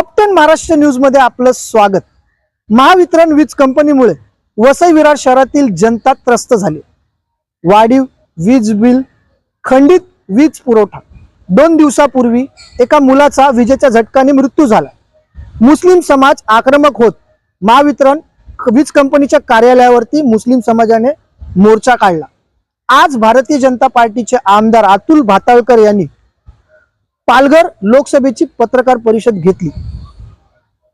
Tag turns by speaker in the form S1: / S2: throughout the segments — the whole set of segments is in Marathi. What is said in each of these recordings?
S1: टेन महाराष्ट्र न्यूजमध्ये आपलं स्वागत. महावितरण वीज कंपनीमुळे वसई विरार शहरातील जनता त्रस्त झाली. वाढीव वीज बिल खंडित वीज पुरवठा. दोन दिवसापूर्वी एका मुलाचा विजेच्या झटकाने मृत्यू झाला. मुस्लिम समाज आक्रमक होत महावितरण वीज कंपनीच्या कार्यालयावरती मुस्लिम समाजाने मोर्चा काढला. आज भारतीय जनता पार्टीचे आमदार अतुल भाताळकर यांनी पालघर लोकसभेची पत्रकार परिषद घेतली.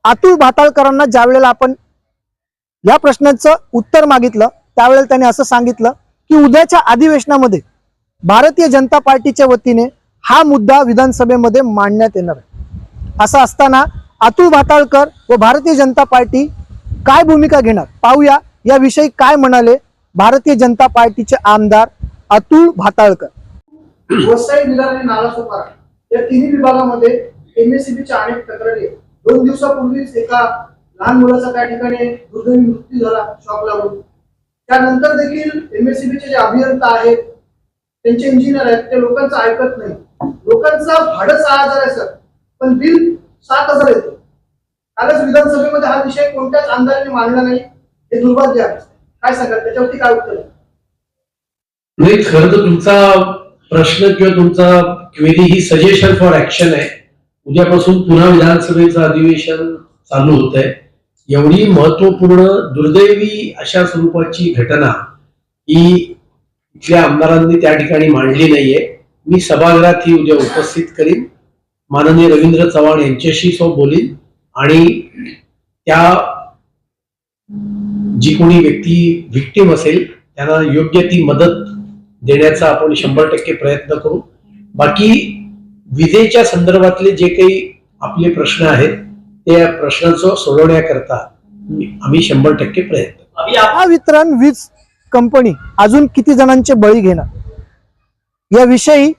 S1: अतुल भाताळकरांना ज्या वेळेला आपण या प्रश्नाचं उत्तर मागितलं त्यावेळेला त्यांनी असं सांगितलं की उद्याच्या अधिवेशनामध्ये भारतीय जनता पार्टीच्या वतीने हा मुद्दा विधानसभेमध्ये मांडण्यात येणार आहे. असं असताना अतुल भाताळकर व भारतीय जनता पार्टी काय भूमिका घेणार? पाहूया याविषयी काय म्हणाले भारतीय जनता पार्टीचे आमदार अतुल भाताळकर. वसई विधान या तिन्ही विभागामध्ये एमएससीबीच्या अनेक तक्रारी दोन दिवसापूर्वीच एका लहान मुलाचा त्या ठिकाणी दुर्दैवी मृत्यू झाला शॉक लागून. त्यानंतर देखील एमएससीबीचे जे अभियंता आहेत त्यांचे इंजिनियर आहेत ते लोकांचं ऐकत नाही. लोकांचा भाडं सहा हजार आहे सर पण बिल सात हजार येतो. कालच विधानसभेमध्ये हा विषय कोणत्याच आमदाराने मांडला नाही. हे दुर्भाग्य आहे. काय सांगाल? त्याच्यावरती काय उत्तर
S2: नाही खरं तर तुमचा प्रश्न किंवा तुमचा क्वेरी ही सजेशन फॉर ऍक्शन आहे. उद्यापासून पुन्हा विधानसभेचं अधिवेशन चालू होत आहे एवढी महत्त्वपूर्ण दुर्दैवी अशा स्वरूपाची घटना ही इथल्या आमदारांनी त्या ठिकाणी मांडली नाहीये. मी सभागृहात ही उद्या उपस्थित करीन. माननीय रवींद्र चव्हाण यांच्याशी सो बोलीन आणि त्या जी कोणी व्यक्ती व्हिक्टीम असेल त्यांना योग्य ती मदत देण्याचा आपण शंभर टक्के प्रयत्न करू. बाकी विजेच्या संदर्भातले जे काही आपले प्रश्न आहेत त्या प्रश्नांचं सोडवण्याकरता आम्ही शंभर टक्के प्रयत्न करू.
S3: अभी आप
S1: महावितरण वीज कंपनी अजून किती जणांचे बळी घेणार? याविषयी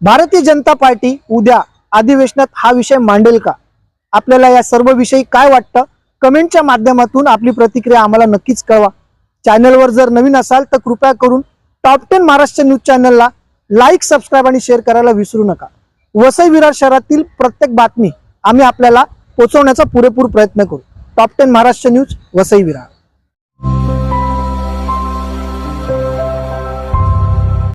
S1: भारतीय जनता पार्टी उद्या अधिवेशनात हा विषय मांडेल का? आपल्याला या सर्व विषयी काय वाटतं? कमेंटच्या माध्यमातून आपली प्रतिक्रिया आम्हाला नक्कीच कळवा. चॅनलवर जर नवीन असाल तर कृपया करून टॉप टेन महाराष्ट्र न्यूज चॅनलला लाईक सबस्क्राईब आणि शेअर करायला विसरू नका. वसई विरार शहरातील प्रत्येक बातमी आम्ही आपल्याला पोहोचवण्याचा पुरेपूर प्रयत्न करू. Top ten Maharashtra news Vasai Virar.